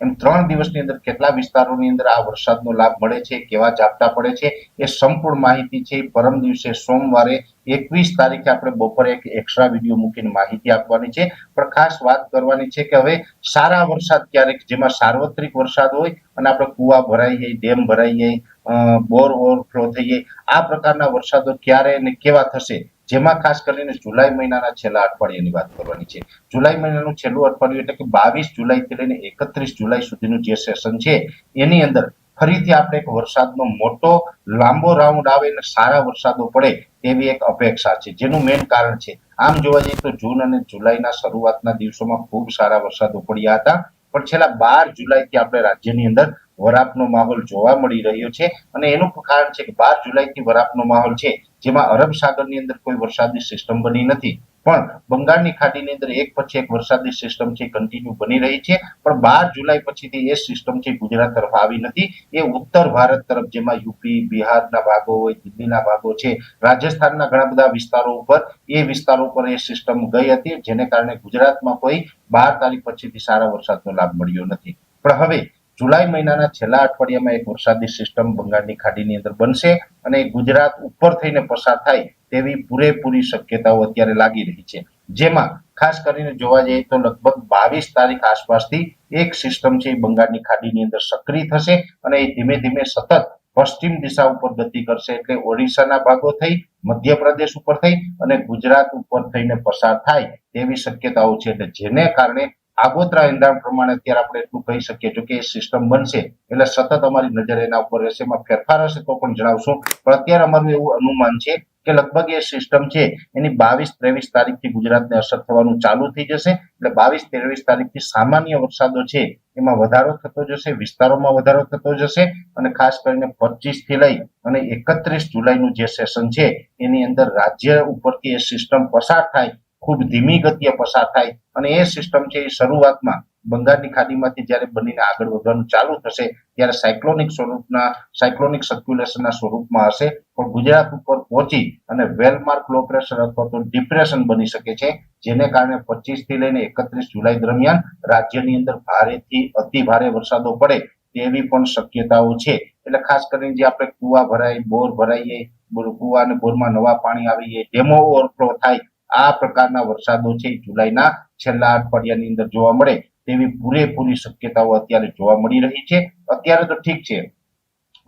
એમ ત્રણ દિવસની અંદર કેટલા વિસ્તારોની અંદર આ વરસાદનો લાભ મળે છે, કેવા ઝાપટા પડે છે, એ સંપૂર્ણ માહિતી છે. પરમ દિવસે સોમવારે એકવીસ તારીખે આપણે બપોરે એક એક્સ્ટ્રા વીડિયો મૂકીને માહિતી આપવાની છે. પણ ખાસ વાત કરવાની છે કે હવે સારા વરસાદ ક્યારેક, જેમાં સાર્વત્રિક વરસાદ હોય અને આપણે કુવા ભરાઈ જાય, ડેમ ભરાઈ જાય બોર ઓવરફ્લો થઈ જાય, આ પ્રકારના વરસાદો ક્યારે અને કેવા થશે જેમાં ખાસ કરીને જુલાઈ મહિનાના છેલ્લા અઠવાડિયાની વાત કરવાની છે. જુલાઈ મહિનાનું છેલ્લું અઠવાડિયું એટલે કે બાવીસ જુલાઈથી લઈને એકત્રીસ જુલાઈ સુધીનું જે સેશન છે, એની અંદર ફરીથી આપણે એક વરસાદનો મોટો, લાંબો રાઉન્ડ આવે અને સારા વરસાદો પડે તેવી એક અપેક્ષા છે. જેનું મેઇન કારણ છે. આમ જોવા જઈએ તો જૂન અને જુલાઈના શરૂઆતના દિવસોમાં ખૂબ સારા વરસાદો પડ્યા હતા. પણ છેલ્લા બાર જુલાઈથી આપણે રાજ્યની અંદર વરાપનો માહોલ જોવા મળી રહ્યો છે. અને એનું કારણ છે કે બાર જુલાઈથી વરાપનો માહોલ છે. જેમાં અરબ સાગરની અંદર કોઈ વરસાદી સિસ્ટમ બની નથી. પણ બંગાળની ખાડીની અંદર એક પછી એક વરસાદની સિસ્ટમ છે કન્ટિન્યુ બની રહી છે. પણ બાર જુલાઈ પછીથી એ સિસ્ટમ છે ગુજરાત તરફ આવી નથી. એ ઉત્તર ભારત તરફ, જેમાં યુપી, બિહારના ભાગો હોય, દિલ્હીના ભાગો છે, રાજસ્થાનના ઘણા બધા વિસ્તારો ઉપર, એ વિસ્તારો ઉપર એ સિસ્ટમ ગઈ હતી, જેને કારણે ગુજરાતમાં કોઈ બાર તારીખ પછીથી સારા વરસાદનો લાભ મળ્યો નથી. પણ હવે જુલાઈ મહિનાના છેલ્લા અઠવાડિયામાં એક વરસાદી સિસ્ટમ બંગાળની ખાડીની અંદર બનશે અને ગુજરાત ઉપર થઈને પસાર થાય તેવી પૂરેપૂરી શક્યતાઓ અત્યારે લાગી રહી છે. જેમાં ખાસ કરીને જોવા જઈએ તો લગભગ બાવીસ તારીખ આસપાસથી એક સિસ્ટમ છે એ બંગાળની ખાડીની અંદર સક્રિય થશે અને એ ધીમે ધીમે સતત પશ્ચિમ દિશા ઉપર ગતિ કરશે એટલે ઓડિશાના ભાગો થઈ, મધ્યપ્રદેશ ઉપર થઈ અને ગુજરાત ઉપર થઈને પસાર થાય તેવી શક્યતાઓ છે. એટલે જેને કારણે આગોતરા એંધાણ પ્રમાણે અત્યારે આપણે એટલું કહી શકીએ છીએ કે એ સિસ્ટમ બનશે. એટલે સતત અમારી નજર એના ઉપર રહેશે. એમાં ફેરફાર હશે તો પણ જણાવશું. પણ અત્યારે અમારું એવું અનુમાન છે કે લગભગ એ સિસ્ટમ છે એની બાવીસ ત્રેવીસ તારીખથી ગુજરાતને અસર થવાનું ચાલુ થઈ જશે. એટલે બાવીસ ત્રેવીસ તારીખથી સામાન્ય વરસાદો છે એમાં વધારો થતો જશે, વિસ્તારોમાં વધારો થતો જશે અને ખાસ કરીને પચીસથી લઈ અને એકત્રીસ જુલાઈનું જે સેશન છે એની અંદર રાજ્ય ઉપરથી એ સિસ્ટમ પસાર થાય ખૂબ ધીમી ગતિએ પસાર થાય અને એ સિસ્ટમ છે એ શરૂઆતમાં બંગાળની ખાડીમાંથી જ્યારે બનીને આગળ વધવાનું ચાલુ થશે, ત્યારે સાયક્લોનિક સ્વરૂપના સાયક્લોનિક સર્ક્યુલેશનના સ્વરૂપમાં હશે. પણ ગુજરાત ઉપર પહોંચી અને વેલમાર્ક લો પ્રેશર અથવા તો ડિપ્રેશન બની શકે છે, જેને કારણે પચીસથી લઈને એકત્રીસ જુલાઈ દરમિયાન રાજ્યની અંદર ભારેથી અતિ ભારે વરસાદો પડે તેવી પણ શક્યતાઓ છે. એટલે ખાસ કરીને જે આપણે કુવા ભરાય, બોર ભરાઈએ કુવા અને બોરમાં નવા પાણી આવીએ, ડેમો ઓવરફ્લો થાય આ પ્રકારના વરસાદો છે જુલાઈના છેલ્લા અઠવાડિયાની અંદર જોવા મળે તેવી પૂરેપૂરી શક્યતાઓ અત્યારે જોવા મળી રહી છે. અત્યારે તો ઠીક છે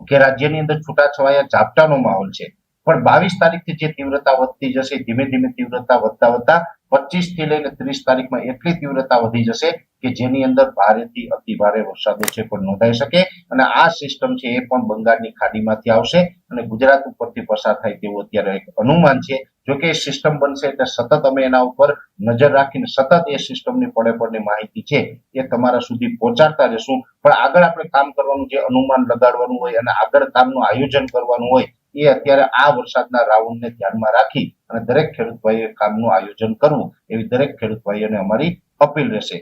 કે રાજ્યની અંદર છૂટાછવાયા ઝાપટાનો માહોલ છે. પણ બાવીસ તારીખથી જે તીવ્રતા વધતી જશે, ધીમે ધીમે તીવ્રતા વધતા વધતા પચીસથી લઈને ત્રીસ તારીખમાં એટલી તીવ્રતા વધી જશે કે જેની અંદર ભારેથી અતિ ભારે વરસાદો છે પણ નોંધાઈ શકે અને આ સિસ્ટમ છે એ પણ બંગાળની ખાડીમાંથી આવશે અને ગુજરાત ઉપરથી પસાર થાય તેવું અત્યારે એક અનુમાન છે. જો કે સિસ્ટમ બનશે એટલે સતત અમે એના ઉપર નજર રાખીને સતત એ સિસ્ટમની પડે પડની માહિતી છે એ તમારા સુધી પહોંચાડતા રહેશું પણ આગળ આપણે કામ કરવાનું જે અનુમાન લગાડવાનું હોય અને આગળ કામનું આયોજન કરવાનું હોય એ અત્યારે આ વરસાદના રાઉન્ડને ધ્યાનમાં રાખી અને દરેક ખેડૂત ભાઈએ કામનું આયોજન કરવું એવી દરેક ખેડૂત ભાઈઓને અમારી અપીલ રહેશે.